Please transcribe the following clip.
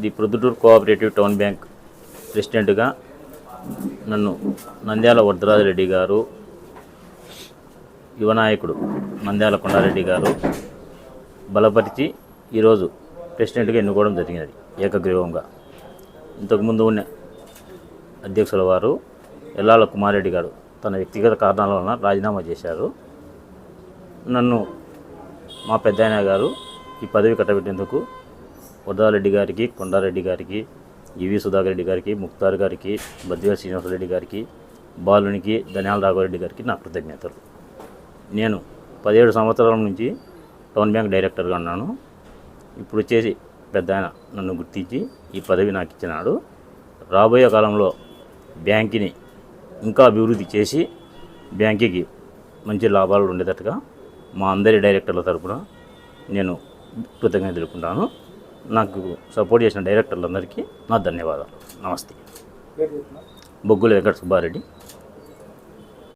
The Proddatur cooperative town bank ప్రెసిడెంట్గా నన్ను నంద్యాల వరదరాజరెడ్డి గారు యువనాయకుడు నంద్యాల కొండారెడ్డి గారు బలపరిచి ఈరోజు ప్రెసిడెంట్గా ఎన్నుకోవడం జరిగినది ఏకగ్రీవంగా. ఇంతకుముందు ఉన్న అధ్యక్షుల వారు ఎల్లాల కుమారెడ్డి గారు తన వ్యక్తిగత కారణాల వలన రాజీనామా చేశారు. నన్ను మా పెద్దాయన గారు ఈ పదవి కట్టబెట్టేందుకు వరదారెడ్డి గారికి కొండారెడ్డి గారికి ఈవి సుధాకర్ రెడ్డి గారికి ముక్తార్ గారికి బద్వేల్ శ్రీనివాసరెడ్డి గారికి బాలునికి ధనియాల రాఘవరెడ్డి గారికి నా కృతజ్ఞతలు. నేను పదిహేడు సంవత్సరాల నుంచి టౌన్ బ్యాంక్ డైరెక్టర్గా ఉన్నాను. ఇప్పుడు వచ్చేసి పెద్ద ఆయన నన్ను గుర్తించి ఈ పదవి నాకు ఇచ్చినాడు. రాబోయే కాలంలో బ్యాంక్ని ఇంకా అభివృద్ధి చేసి బ్యాంకుకి మంచి లాభాలు ఉండేటట్టుగా మా అందరి డైరెక్టర్ల తరపున నేను కృతజ్ఞత తెలుపుకుంటాను. నాకు సపోర్ట్ చేసిన డైరెక్టర్లందరికీ నా ధన్యవాదాలు. నమస్తే. బొగ్గుల వెంకట సుబ్బారెడ్డి.